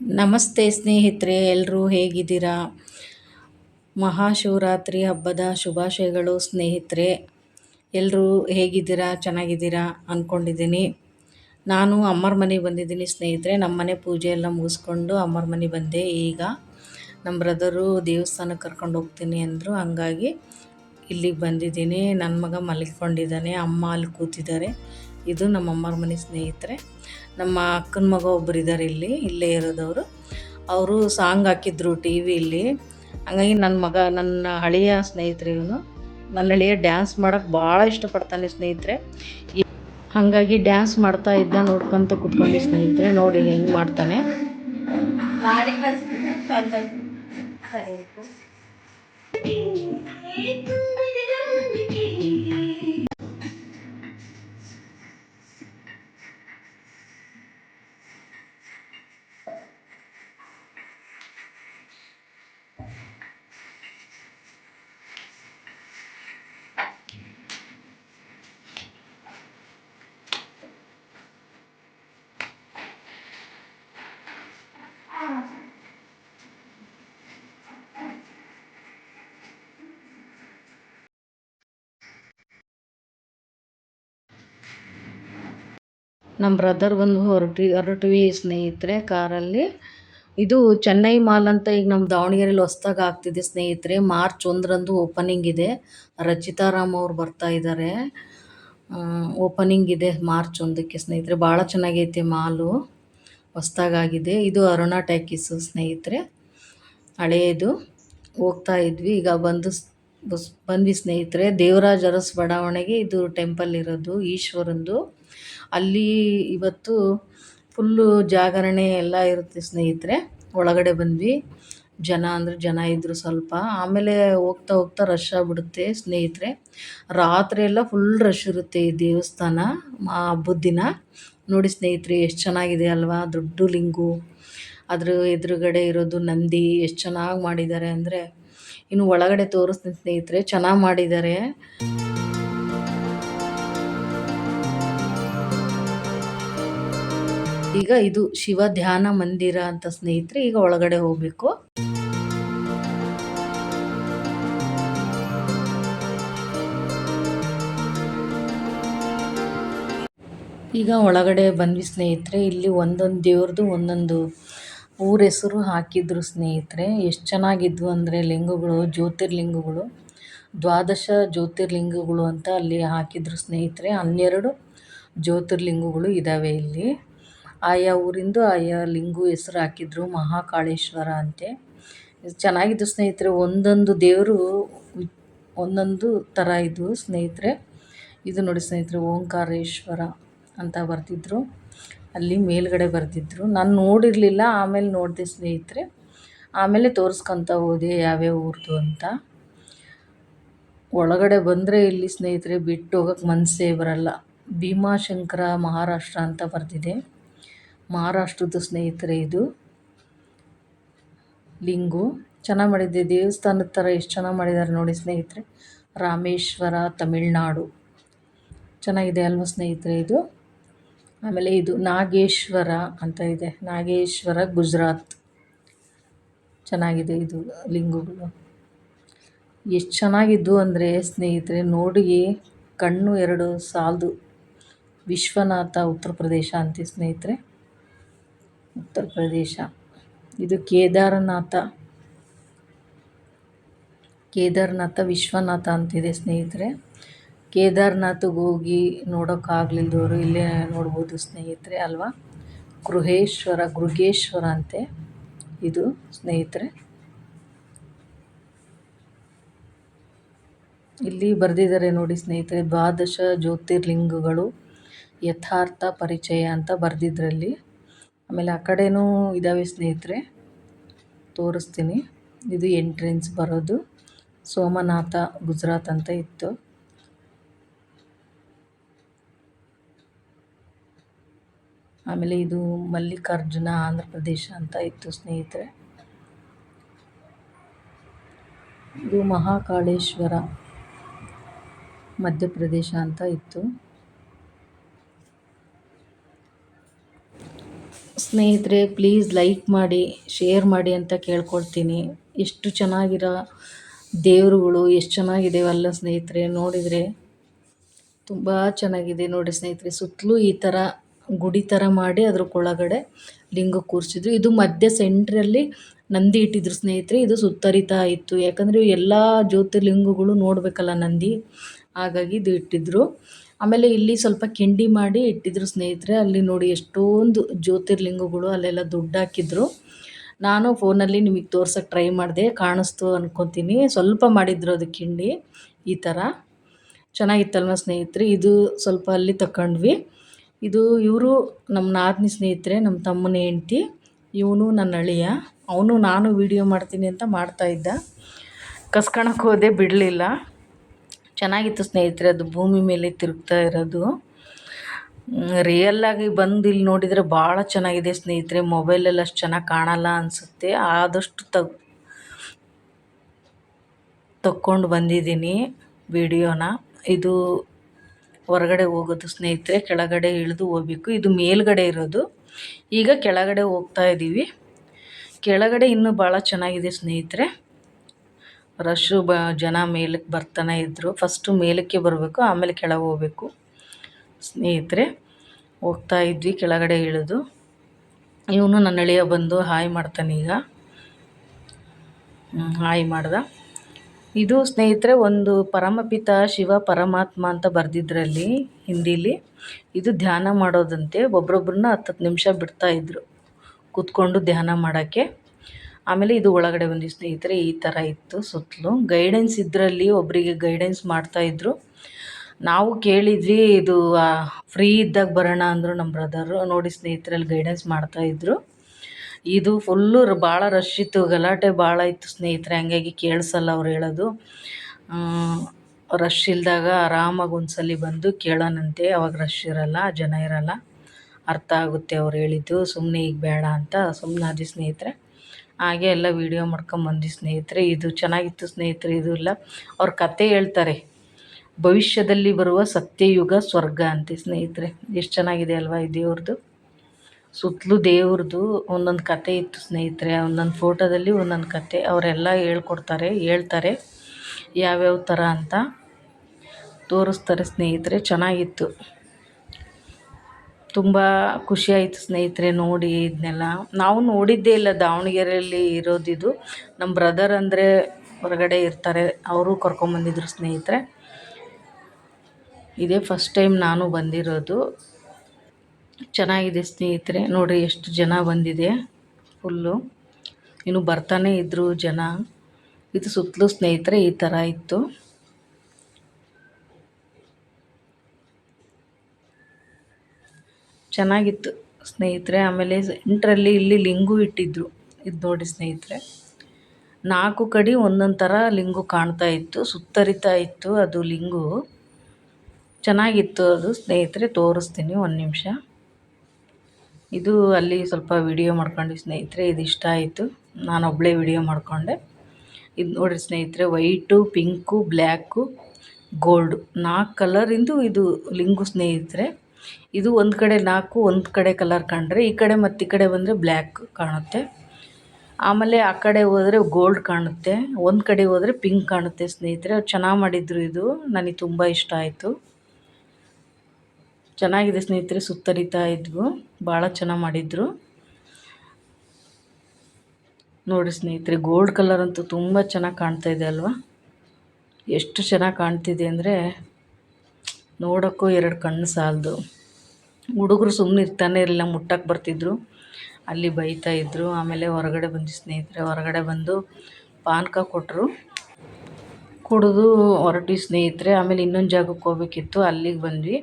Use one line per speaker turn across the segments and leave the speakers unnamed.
ನಮಸ್ತೆ ಸ್ನೇಹಿತರೆ ಎಲ್ಲರೂ ಹೇಗಿದ್ದೀರಾ? ಮಹಾಶಿವರಾತ್ರಿ ಹಬ್ಬದ ಶುಭಾಶಯಗಳು ಸ್ನೇಹಿತರೆ. ಎಲ್ಲರೂ ಹೇಗಿದ್ದೀರಾ? ಚೆನ್ನಾಗಿದ್ದೀರಾ? ಅಂದ್ಕೊಂಡಿದ್ದೀನಿ ನಾನು ಅಮ್ಮರ ಮನೆಗೆ ಬಂದಿದ್ದೀನಿ ಸ್ನೇಹಿತರೆ. ನಮ್ಮ ಮನೆ ಪೂಜೆ ಎಲ್ಲ ಮುಗಿಸ್ಕೊಂಡು ಅಮ್ಮರ ಮನೆ ಬಂದೆ. ಈಗ ನಮ್ಮ ಬ್ರದರು ದೇವಸ್ಥಾನಕ್ಕೆ ಕರ್ಕೊಂಡು ಹೋಗ್ತೀನಿ ಅಂದರು. ಹಂಗಾಗಿ ಇಲ್ಲಿಗೆ ಬಂದಿದ್ದೀನಿ. ನನ್ನ ಮಗ ಮಲಗಿಕೊಂಡಿದ್ದಾನೆ ಅಮ್ಮ ಅಲ್ಲಿ ಕೂತಿದ್ದಾರೆ. ಇದು ನಮ್ಮ ಅಮ್ಮರ ಮನೆ ಸ್ನೇಹಿತರೆ. ನಮ್ಮ ಅಕ್ಕನ ಮಗ ಒಬ್ಬರು ಇದ್ದಾರೆ ಇಲ್ಲಿ ಇಲ್ಲೇ ಇರೋದವರು. ಅವರು ಸಾಂಗ್ ಹಾಕಿದ್ರು ಟಿ ವಿಲಿ ಹಂಗಾಗಿ ನನ್ನ ಮಗ ನನ್ನ ಹಳೆಯ ಸ್ನೇಹಿತರು ಇವನು. ನನ್ನ ಹಳೆಯ ಡ್ಯಾನ್ಸ್ ಮಾಡೋಕ್ಕೆ ಭಾಳ ಇಷ್ಟಪಡ್ತಾನೆ ಸ್ನೇಹಿತರೆ. ಹಾಗಾಗಿ ಡ್ಯಾನ್ಸ್ ಮಾಡ್ತಾ ಇದ್ದ ನೋಡ್ಕೊಂತ ಕುತ್ಕೊಂಡು ಸ್ನೇಹಿತರೆ ನೋಡಿ ಹೆಂಗೆ ಮಾಡ್ತಾನೆ. ನಮ್ಮ ಬ್ರದರ್ ಬಂದು ಹೊರಟಿ, ಹೊರಟ್ವಿ ಸ್ನೇಹಿತರೆ ಕಾರಲ್ಲಿ. ಇದು ಚೆನ್ನೈ ಮಾಲ್ ಅಂತ ಈಗ ನಮ್ಮ ದಾವಣಗೆರೆಯಲ್ಲಿ ಹೊಸ್ದಾಗಿ ಆಗ್ತಿದೆ ಸ್ನೇಹಿತರೆ. ಮಾರ್ಚ್ ಒಂದರಂದು ಓಪನಿಂಗ್ ಇದೆ. ರಚಿತಾ ರಾಮ್ ಅವ್ರು ಬರ್ತಾ ಇದ್ದಾರೆ ಓಪನಿಂಗ್ ಇದೆ ಮಾರ್ಚ್ ಒಂದಕ್ಕೆ ಸ್ನೇಹಿತರೆ. ಭಾಳ ಚೆನ್ನಾಗೈತೆ ಮಾಲು. ಹೊಸ್ದಾಗಾಗಿದೆ ಇದು ಅರುಣ ಟ್ಯಾಕೀಸು ಸ್ನೇಹಿತರೆ. ಹಳೆಯದು ಹೋಗ್ತಾ ಇದ್ವಿ. ಈಗ ಬಂದು ಬಂದ್ವಿ ಸ್ನೇಹಿತರೆ. ದೇವರಾಜ ಅರಸ್ ಬಡಾವಣೆಗೆ ಇದು ಟೆಂಪಲ್ ಇರೋದು, ಈಶ್ವರಂದು. ಅಲ್ಲಿ ಇವತ್ತು ಫುಲ್ಲು ಜಾಗರಣೆ ಎಲ್ಲ ಇರುತ್ತೆ ಸ್ನೇಹಿತರೆ. ಒಳಗಡೆ ಬಂದ್ವಿ. ಜನ ಅಂದರೆ ಜನ ಇದ್ದರು ಸ್ವಲ್ಪ. ಆಮೇಲೆ ಹೋಗ್ತಾ ಹೋಗ್ತಾ ರಶ್ ಆಗ್ಬಿಡುತ್ತೆ ಸ್ನೇಹಿತರೆ. ರಾತ್ರಿ ಎಲ್ಲ ಫುಲ್ ರಶ್ ಇರುತ್ತೆ ಈ ದೇವಸ್ಥಾನ ಹಬ್ಬದ ದಿನ. ನೋಡಿ ಸ್ನೇಹಿತರೆ, ಎಷ್ಟು ಚೆನ್ನಾಗಿದೆ ಅಲ್ವಾ? ದೊಡ್ಡ ಲಿಂಗು. ಅದ್ರ ಎದುರುಗಡೆ ಇರೋದು ನಂದಿ. ಎಷ್ಟು ಚೆನ್ನಾಗಿ ಮಾಡಿದ್ದಾರೆ ಅಂದರೆ ಇನ್ನು ಒಳಗಡೆ ತೋರಿಸ್ತೀನಿ ಸ್ನೇಹಿತರೆ. ಚೆನ್ನಾಗಿ ಮಾಡಿದ್ದಾರೆ. ಈಗ ಇದು ಶಿವ ಧ್ಯಾನ ಮಂದಿರ ಅಂತ ಸ್ನೇಹಿತರೆ, ಈಗ ಒಳಗಡೆ ಹೋಗ್ಬೇಕು. ಈಗ ಒಳಗಡೆ ಬಂದ್ವಿ ಸ್ನೇಹಿತರೆ, ಇಲ್ಲಿ ಒಂದೊಂದು ದೇವ್ರದ್ದು ಒಂದೊಂದು ಊರ ಹೆಸರು ಹಾಕಿದ್ರು ಸ್ನೇಹಿತರೆ. ಎಷ್ಟು ಚೆನ್ನಾಗಿದ್ವು ಅಂದರೆ ಲಿಂಗಗಳು, ಜ್ಯೋತಿರ್ಲಿಂಗಗಳು, ದ್ವಾದಶ ಜ್ಯೋತಿರ್ಲಿಂಗಗಳು ಅಂತ ಅಲ್ಲಿ ಹಾಕಿದ್ರು ಸ್ನೇಹಿತರೆ. ಹನ್ನೆರಡು ಜ್ಯೋತಿರ್ಲಿಂಗಗಳು ಇದ್ದಾವೆ ಇಲ್ಲಿ. ಆಯಾ ಊರಿಂದು ಆಯಾ ಲಿಂಗು ಹೆಸರು ಹಾಕಿದ್ರು ಮಹಾಕಾಳೇಶ್ವರ ಅಂತೆ. ಚೆನ್ನಾಗಿದ್ದು ಸ್ನೇಹಿತರೆ, ಒಂದೊಂದು ದೇವರು ಒಂದೊಂದು ಥರ ಇದ್ದವು ಸ್ನೇಹಿತರೆ. ಇದು ನೋಡಿ ಸ್ನೇಹಿತರೆ, ಓಂಕಾರೇಶ್ವರ ಅಂತ ಬರ್ತಿದ್ರು ಅಲ್ಲಿ ಮೇಲ್ಗಡೆ ಬರ್ತಿದ್ರು ನಾನು ನೋಡಿರಲಿಲ್ಲ, ಆಮೇಲೆ ನೋಡಿದೆ ಸ್ನೇಹಿತರೆ. ಆಮೇಲೆ ತೋರಿಸ್ಕೊತ ಹೋದೆ ಯಾವ್ಯಾವ ಊರ್ದು ಅಂತ. ಒಳಗಡೆ ಬಂದರೆ ಇಲ್ಲಿ ಸ್ನೇಹಿತರೆ, ಬಿಟ್ಟು ಹೋಗೋಕ್ಕೆ ಮನಸ್ಸೇ ಬರಲ್ಲ. ಭೀಮಾಶಂಕರ ಮಹಾರಾಷ್ಟ್ರ ಅಂತ ಬರೆದಿದೆ. ಮಹಾರಾಷ್ಟ್ರದ್ದು ಸ್ನೇಹಿತರೆ ಇದು. ಲಿಂಗು. ಚೆನ್ನಾಗಿ ಮಾಡಿದ್ದೆ. ದೇವಸ್ಥಾನದ ಥರ ಎಷ್ಟು ಚೆನ್ನಾಗಿ ಮಾಡಿದ್ದಾರೆ ನೋಡಿ ಸ್ನೇಹಿತರೆ. ರಾಮೇಶ್ವರ, ತಮಿಳ್ನಾಡು. ಚೆನ್ನಾಗಿದೆ ಅಲ್ವಾ ಸ್ನೇಹಿತರೆ ಇದು? ಆಮೇಲೆ ಇದು ನಾಗೇಶ್ವರ ಅಂತ ಇದೆ. ನಾಗೇಶ್ವರ, ಗುಜರಾತ್. ಚೆನ್ನಾಗಿದೆ ಇದು ಲಿಂಗುಗಳು. ಎಷ್ಟು ಚೆನ್ನಾಗಿದ್ದು ಅಂದರೆ ಸ್ನೇಹಿತರೆ ನೋಡಿ ಕಣ್ಣು ಎರಡು ಸಾಲದು. ವಿಶ್ವನಾಥ ಉತ್ತರ ಪ್ರದೇಶ ಅಂತ ಸ್ನೇಹಿತರೆ. ಉತ್ತರ ಪ್ರದೇಶ. ಇದು ಕೇದಾರನಾಥ. ಕೇದಾರನಾಥ ವಿಶ್ವನಾಥ ಅಂತಿದೆ ಸ್ನೇಹಿತರೆ. ಕೇದಾರ್ನಾಥಗೆ ಹೋಗಿ ನೋಡೋಕ್ಕಾಗಲಿಲ್ದವರು ಇಲ್ಲೇ ನೋಡ್ಬೋದು ಸ್ನೇಹಿತರೆ ಅಲ್ವಾ? ಗೃಹೇಶ್ವರ, ಗೃಗೇಶ್ವರ ಅಂತೆ ಇದು ಸ್ನೇಹಿತರೆ. ಇಲ್ಲಿ ಬರೆದಿದ್ದಾರೆ ನೋಡಿ ಸ್ನೇಹಿತರೆ ದ್ವಾದಶ ಜ್ಯೋತಿರ್ಲಿಂಗಗಳು ಯಥಾರ್ಥ ಪರಿಚಯ ಅಂತ ಬರೆದಿದ್ರಲ್ಲಿ. ಆಮೇಲೆ ಆ ಕಡೆನೂ ಇದ್ದಾವೆ ಸ್ನೇಹಿತರೆ. ತೋರಿಸ್ತೀನಿ. ಇದು ಎಂಟ್ರೆನ್ಸ್ ಬರೋದು. ಸೋಮನಾಥ ಗುಜರಾತ್ ಅಂತ ಇತ್ತು. ಆಮೇಲೆ ಇದು ಮಲ್ಲಿಕಾರ್ಜುನ ಆಂಧ್ರ ಪ್ರದೇಶ ಅಂತ ಇತ್ತು ಸ್ನೇಹಿತರೆ. ಇದು ಮಹಾಕಾಳೇಶ್ವರ ಮಧ್ಯಪ್ರದೇಶ ಅಂತ ಇತ್ತು. ಸ್ನೇಹಿತರೆ ಪ್ಲೀಸ್ ಲೈಕ್ ಮಾಡಿ ಶೇರ್ ಮಾಡಿ ಅಂತ ಕೇಳ್ಕೊಳ್ತೀನಿ. ಎಷ್ಟು ಚೆನ್ನಾಗಿರೋ ದೇವರುಗಳು, ಎಷ್ಟು ಚೆನ್ನಾಗಿದೆವಲ್ಲ ಸ್ನೇಹಿತರೆ, ನೋಡಿದರೆ ತುಂಬ ಚೆನ್ನಾಗಿದೆ ನೋಡಿ ಸ್ನೇಹಿತರೆ. ಸುತ್ತಲೂ ಈ ಥರ ಗುಡಿ ಥರ ಮಾಡಿ ಅದ್ರ ಒಳಗಡೆ ಲಿಂಗ ಕೂರಿಸಿದ್ರು. ಇದು ಮಧ್ಯ ಸೆಂಟ್ರಲ್ಲಿ ನಂದಿ ಇಟ್ಟಿದ್ರು ಸ್ನೇಹಿತರೆ. ಇದು ಸುತ್ತರಿತಾ ಇತ್ತು ಯಾಕಂದರೆ ಎಲ್ಲ ಜ್ಯೋತಿರ್ಲಿಂಗಗಳು ನೋಡಬೇಕಲ್ಲ ನಂದಿ. ಹಾಗಾಗಿ ಇದು ಇಟ್ಟಿದ್ರು. ಆಮೇಲೆ ಇಲ್ಲಿ ಸ್ವಲ್ಪ ಕಿಂಡಿ ಮಾಡಿ ಇಟ್ಟಿದ್ರು ಸ್ನೇಹಿತರೆ, ಅಲ್ಲಿ ನೋಡಿ ಎಷ್ಟೊಂದು ಜ್ಯೋತಿರ್ಲಿಂಗಗಳು ಅಲ್ಲೆಲ್ಲ ದುಡ್ಡು ಹಾಕಿದ್ರು. ನಾನು ಫೋನಲ್ಲಿ ನಿಮಗೆ ತೋರ್ಸೋಕ್ಕೆ ಟ್ರೈ ಮಾಡಿದೆ, ಕಾಣಿಸ್ತು ಅಂದ್ಕೊತೀನಿ ಸ್ವಲ್ಪ ಮಾಡಿದ್ರು ಅದು ಕಿಂಡಿ, ಈ ಥರ ಚೆನ್ನಾಗಿತ್ತಲ್ವ ಸ್ನೇಹಿತರೆ? ಇದು ಸ್ವಲ್ಪ ಅಲ್ಲಿ ತಗೊಂಡ್ವಿ ಇದು ಇವರು ನಮ್ಮ ನಾದಿನಿ ಸ್ನೇಹಿತರೆ ನಮ್ಮ ತಮ್ಮನ ಹೆಂಡ್ತಿ. ಇವನು ನನ್ನ ಅಳಿಯ. ಅವನು ನಾನು ವೀಡಿಯೋ ಮಾಡ್ತೀನಿ ಅಂತ ಮಾಡ್ತಾಯಿದ್ದ ಕಸ್ಕೊಳಕ್ಕೆ ಹೋದೆ ಬಿಡಲಿಲ್ಲ. ಚೆನ್ನಾಗಿತ್ತು ಸ್ನೇಹಿತರೆ, ಅದು ಭೂಮಿ ಮೇಲೆ ತಿರುಗ್ತಾ ಇರೋದು. ರಿಯಲ್ಲಾಗಿ ಬಂದು ಇಲ್ಲಿ ನೋಡಿದರೆ ಭಾಳ ಚೆನ್ನಾಗಿದೆ ಸ್ನೇಹಿತರೆ ಮೊಬೈಲಲ್ಲಿ ಅಷ್ಟು ಚೆನ್ನಾಗಿ ಕಾಣಲ್ಲ ಅನಿಸುತ್ತೆ. ಆದಷ್ಟು ತಗ್, ತಕ್ಕೊಂಡು ಬಂದಿದ್ದೀನಿ ವಿಡಿಯೋನ. ಇದು ಹೊರಗಡೆ ಹೋಗೋದು ಸ್ನೇಹಿತರೆ, ಕೆಳಗಡೆ ಇಳಿದು ಹೋಗ್ಬೇಕು. ಇದು ಮೇಲ್ಗಡೆ ಇರೋದು. ಈಗ ಕೆಳಗಡೆ ಹೋಗ್ತಾ ಇದ್ದೀವಿ ಕೆಳಗಡೆ ಇನ್ನೂ ಭಾಳ ಚೆನ್ನಾಗಿದೆ ಸ್ನೇಹಿತರೆ. ರಶ್ಶು ಬ ಜನ ಮೇಲಕ್ಕೆ ಬರ್ತಾನೆ ಇದ್ದರು ಫಸ್ಟು ಮೇಲಕ್ಕೆ ಬರಬೇಕು, ಆಮೇಲೆ ಕೆಳಗೆ ಹೋಗ್ಬೇಕು. ಸ್ನೇಹಿತರೆ, ಹೋಗ್ತಾ ಇದ್ವಿ, ಕೆಳಗಡೆ ಇಳಿದು. ಇವನು ನನ್ನ ಅಳಿಯ ಬಂದು ಹಾಯ್ ಮಾಡ್ತಾನೆ ಈಗ. ಹಾಯ್ ಮಾಡ್ದ. ಇದು ಸ್ನೇಹಿತರೆ, ಒಂದು ಪರಮಪಿತ ಶಿವ ಪರಮಾತ್ಮ ಅಂತ ಬರೆದಿದ್ರಲ್ಲಿ ಹಿಂದೀಲಿ. ಇದು ಧ್ಯಾನ ಮಾಡೋದಂತೆ ಒಬ್ರೊಬ್ರನ್ನ ಹತ್ತು ಹತ್ತು ನಿಮಿಷ ಬಿಡ್ತಾಯಿದ್ರು ಕೂತ್ಕೊಂಡು ಧ್ಯಾನ ಮಾಡೋಕ್ಕೆ. ಆಮೇಲೆ ಇದು ಒಳಗಡೆ ಬಂದು ಸ್ನೇಹಿತರೆ ಈ ಥರ ಇತ್ತು ಸುತ್ತಲೂ. ಗೈಡೆನ್ಸ್ ಇದರಲ್ಲಿ ಒಬ್ಬರಿಗೆ ಗೈಡೆನ್ಸ್ ಮಾಡ್ತಾಯಿದ್ರು ನಾವು ಕೇಳಿದ್ವಿ, ಇದು ಫ್ರೀ ಇದ್ದಾಗ ಬರೋಣ ಅಂದರು ನಮ್ಮ ಬ್ರದರು ನೋಡಿ ಸ್ನೇಹಿತರಲ್ಲಿ ಗೈಡೆನ್ಸ್ ಮಾಡ್ತಾಯಿದ್ರು ಇದು ಫುಲ್ಲು ಭಾಳ ರಶ್ ಇತ್ತು, ಗಲಾಟೆ ಭಾಳ ಇತ್ತು ಸ್ನೇಹಿತರೆ. ಹಂಗಾಗಿ ಕೇಳಿಸಲ್ಲ ಅವ್ರು ಹೇಳೋದು. ರಶ್ ಇಲ್ದಾಗ ಆರಾಮಾಗಿ ಒಂದ್ಸಲಿ ಬಂದು ಕೇಳೋಣಂತೆ. ಅವಾಗ ರಶ್ ಇರಲ್ಲ, ಜನ ಇರಲ್ಲ. ಅರ್ಥ ಆಗುತ್ತೆ ಅವ್ರು ಹೇಳಿದ್ದು. ಸುಮ್ಮನೆ ಈಗ ಬೇಡ ಅಂತ ಸುಮ್ಮನಾದಿ ಸ್ನೇಹಿತರೆ. ಹಾಗೆ ಎಲ್ಲ ವೀಡಿಯೋ ಮಾಡ್ಕೊಂಬಂದ್ವಿ ಸ್ನೇಹಿತರೆ. ಇದು ಚೆನ್ನಾಗಿತ್ತು ಸ್ನೇಹಿತರೆ, ಇದು ಎಲ್ಲ ಅವ್ರ ಕತೆ ಹೇಳ್ತಾರೆ, ಭವಿಷ್ಯದಲ್ಲಿ ಬರುವ ಸತ್ಯಯುಗ ಸ್ವರ್ಗ ಅಂತೆ ಸ್ನೇಹಿತರೆ. ಎಷ್ಟು ಚೆನ್ನಾಗಿದೆ ಅಲ್ವಾ ಈ ದೇವ್ರದ್ದು ಸುತ್ತಲೂ ದೇವ್ರದ್ದು ಒಂದೊಂದು ಕತೆ ಇತ್ತು ಸ್ನೇಹಿತರೆ. ಒಂದೊಂದು ಫೋಟೋದಲ್ಲಿ ಒಂದೊಂದು ಕತೆ. ಅವರೆಲ್ಲ ಹೇಳ್ಕೊಡ್ತಾರೆ, ಹೇಳ್ತಾರೆ, ಯಾವ್ಯಾವ ಥರ ಅಂತ ತೋರಿಸ್ತಾರೆ ಸ್ನೇಹಿತರೆ. ಚೆನ್ನಾಗಿತ್ತು. ತುಂಬ ಖುಷಿಯಾಯಿತು ಸ್ನೇಹಿತರೆ ನೋಡಿ ಇದನ್ನೆಲ್ಲ ನಾವು ನೋಡಿದ್ದೇ ಇಲ್ಲ ದಾವಣಗೆರೆಯಲ್ಲಿ ಇರೋದಿದು. ನಮ್ಮ ಬ್ರದರ್ ಅಂದರೆ ಹೊರಗಡೆ ಇರ್ತಾರೆ. ಅವರು ಕರ್ಕೊಂಬಂದಿದ್ರು ಸ್ನೇಹಿತರೆ. ಇದೇ ಫಸ್ಟ್ ಟೈಮ್ ನಾನು ಬಂದಿರೋದು. ಚೆನ್ನಾಗಿದೆ ಸ್ನೇಹಿತರೆ. ನೋಡಿ ಎಷ್ಟು ಜನ ಬಂದಿದೆ. ಫುಲ್ಲು ಇನ್ನು ಬರ್ತಾನೆ ಇದ್ದರು ಜನ. ಇದು ಸುತ್ತಲೂ ಸ್ನೇಹಿತರೆ ಈ ಥರ ಇತ್ತು. ಚೆನ್ನಾಗಿತ್ತು ಸ್ನೇಹಿತರೆ. ಆಮೇಲೆ ಎಂಟರಲ್ಲಿ ಇಲ್ಲಿ ಲಿಂಗು ಇಟ್ಟಿದ್ರು. ಇದು ನೋಡಿ ಸ್ನೇಹಿತರೆ. ನಾಲ್ಕು ಕಡೆ ಒಂದೊಂದು ಥರ ಲಿಂಗು ಕಾಣ್ತಾ ಇತ್ತು. ಸುತ್ತರಿತಾ ಇತ್ತು ಅದು ಲಿಂಗು. ಚೆನ್ನಾಗಿತ್ತು ಅದು ಸ್ನೇಹಿತರೆ. ತೋರಿಸ್ತೀನಿ ಒಂದು ನಿಮಿಷ. ಇದು ಅಲ್ಲಿ ಸ್ವಲ್ಪ ವಿಡಿಯೋ ಮಾಡ್ಕೊಂಡು ಸ್ನೇಹಿತರೆ. ಇದು ಇಷ್ಟ ಆಯಿತು. ನಾನು ಒಬ್ಬಳೇ ವಿಡಿಯೋ ಮಾಡಿಕೊಂಡೆ. ಇದು ನೋಡಿರಿ ಸ್ನೇಹಿತರೆ. ವೈಟು, ಪಿಂಕು, ಬ್ಲ್ಯಾಕು, ಗೋಲ್ಡು ನಾಲ್ಕು ಕಲರಿಂದು ಇದು ಲಿಂಗು ಸ್ನೇಹಿತರೆ. ಇದು ಒಂದು ಕಡೆ ನಾಲ್ಕು, ಒಂದು ಕಡೆ ಕಲರ್ ಕಂಡ್ರೆ ಈ ಕಡೆ ಮತ್ತು ಈ ಕಡೆ ಬಂದರೆ ಬ್ಲ್ಯಾಕ್ ಕಾಣುತ್ತೆ. ಆಮೇಲೆ ಆ ಕಡೆ ಹೋದರೆ ಗೋಲ್ಡ್ ಕಾಣುತ್ತೆ, ಒಂದು ಕಡೆ ಹೋದರೆ ಪಿಂಕ್ ಕಾಣುತ್ತೆ ಸ್ನೇಹಿತರೆ. ಚೆನ್ನಾಗಿ ಮಾಡಿದ್ರು ಇದು, ನನಗೆ ತುಂಬ ಇಷ್ಟ ಆಯಿತು. ಚೆನ್ನಾಗಿದೆ ಸ್ನೇಹಿತರೆ ಸುತ್ತರಿತಾ ಇದ್ವು, ಭಾಳ ಚೆನ್ನಾಗಿ ಮಾಡಿದ್ರು. ನೋಡಿ ಸ್ನೇಹಿತರೆ ಗೋಲ್ಡ್ ಕಲರ್ ಅಂತೂ ತುಂಬ ಚೆನ್ನಾಗಿ ಕಾಣ್ತಾ ಇದೆ ಅಲ್ವಾ? ಎಷ್ಟು ಚೆನ್ನಾಗಿ ಕಾಣ್ತಿದೆ ಅಂದರೆ ನೋಡೋಕ್ಕೂ ಎರಡು ಕಣ್ಣು ಸಾಲದು. ಹುಡುಗರು ಸುಮ್ಮನೆ ಇರ್ತಾನೆ ಇರಲಿಲ್ಲ ಮುಟ್ಟಕ್ಕೆ ಬರ್ತಿದ್ರು. ಅಲ್ಲಿ ಬೈತಾ ಇದ್ದರು ಆಮೇಲೆ ಹೊರಗಡೆ ಬಂದು ಸ್ನೇಹಿತರೆ, ಹೊರಗಡೆ ಬಂದು ಪಾನಕ ಕೊಟ್ಟರು ಕುಡಿದು ಹೊರಟಿ ಸ್ನೇಹಿತರೆ, ಆಮೇಲೆ ಇನ್ನೊಂದು ಜಾಗಕ್ಕೆ ಹೋಗ್ಬೇಕಿತ್ತು. ಅಲ್ಲಿಗೆ ಬಂದ್ವಿ.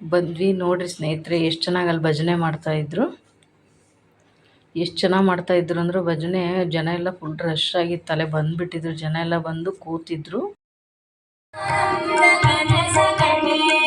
ಬಂದ್ವಿ, ನೋಡಿರಿ ಸ್ನೇಹಿತರೆ, ಎಷ್ಟು ಚೆನ್ನಾಗಿ ಅಲ್ಲಿ ಭಜನೆ ಮಾಡ್ತಾಯಿದ್ರು ಎಷ್ಟು ಚೆನ್ನಾಗಿ ಮಾಡ್ತಾಯಿದ್ರು ಅಂದ್ರೆ ಭಜನೆ, ಜನ ಎಲ್ಲ ಫುಲ್ ರಶ್ ಆಗಿ ತಲೆ ಬಂದುಬಿಟ್ಟಿದ್ರು. ಜನ ಎಲ್ಲ ಬಂದು ಕೂತಿದ್ರು. Thank you.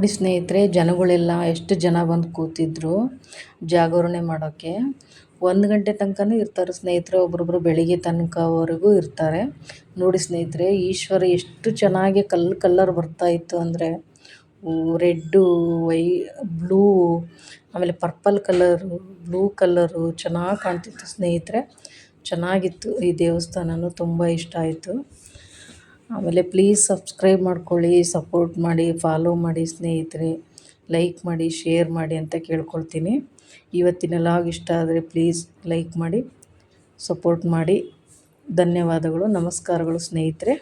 ನೋಡಿ ಸ್ನೇಹಿತರೆ, ಜನಗಳೆಲ್ಲ ಎಷ್ಟು ಜನ ಬಂದು ಕೂತಿದ್ರು ಜಾಗರಣೆ ಮಾಡೋಕ್ಕೆ ಒಂದು ಗಂಟೆ ತನಕನೂ ಇರ್ತಾರೆ ಸ್ನೇಹಿತರೆ, ಒಬ್ರೊಬ್ರು ಬೆಳಿಗ್ಗೆ ತನಕವರೆಗೂ ಇರ್ತಾರೆ. ನೋಡಿ ಸ್ನೇಹಿತರೆ, ಈಶ್ವರ ಎಷ್ಟು ಚೆನ್ನಾಗಿ ಕಲ್ಲು ಕಲ್ಲರ್ ಬರ್ತಾ ಇತ್ತು ಅಂದರೆ ರೆಡ್ಡು, ವೈ, ಬ್ಲೂ, ಆಮೇಲೆ ಪರ್ಪಲ್ ಕಲರು, ಬ್ಲೂ ಕಲರು ಚೆನ್ನಾಗಿ ಕಾಣ್ತಿತ್ತು ಸ್ನೇಹಿತರೆ. ಚೆನ್ನಾಗಿತ್ತು ಈ ದೇವಸ್ಥಾನನೂ, ತುಂಬ ಇಷ್ಟ ಆಯಿತು. ಆಮೇಲೆ ಪ್ಲೀಸ್ ಸಬ್ಸ್ಕ್ರೈಬ್ ಮಾಡ್ಕೊಳ್ಳಿ ಸಪೋರ್ಟ್ ಮಾಡಿ ಫಾಲೋ ಮಾಡಿ ಸ್ನೇಹಿತರೆ ಲೈಕ್ ಮಾಡಿ ಶೇರ್ ಮಾಡಿ ಅಂತ ಕೇಳ್ಕೊಳ್ತೀನಿ. ಇವತ್ತಿನ ಲಾಗ್ ಇಷ್ಟ ಆದರೆ ಪ್ಲೀಸ್ ಲೈಕ್ ಮಾಡಿ ಸಪೋರ್ಟ್ ಮಾಡಿ. ಧನ್ಯವಾದಗಳು, ನಮಸ್ಕಾರಗಳು ಸ್ನೇಹಿತರೆ.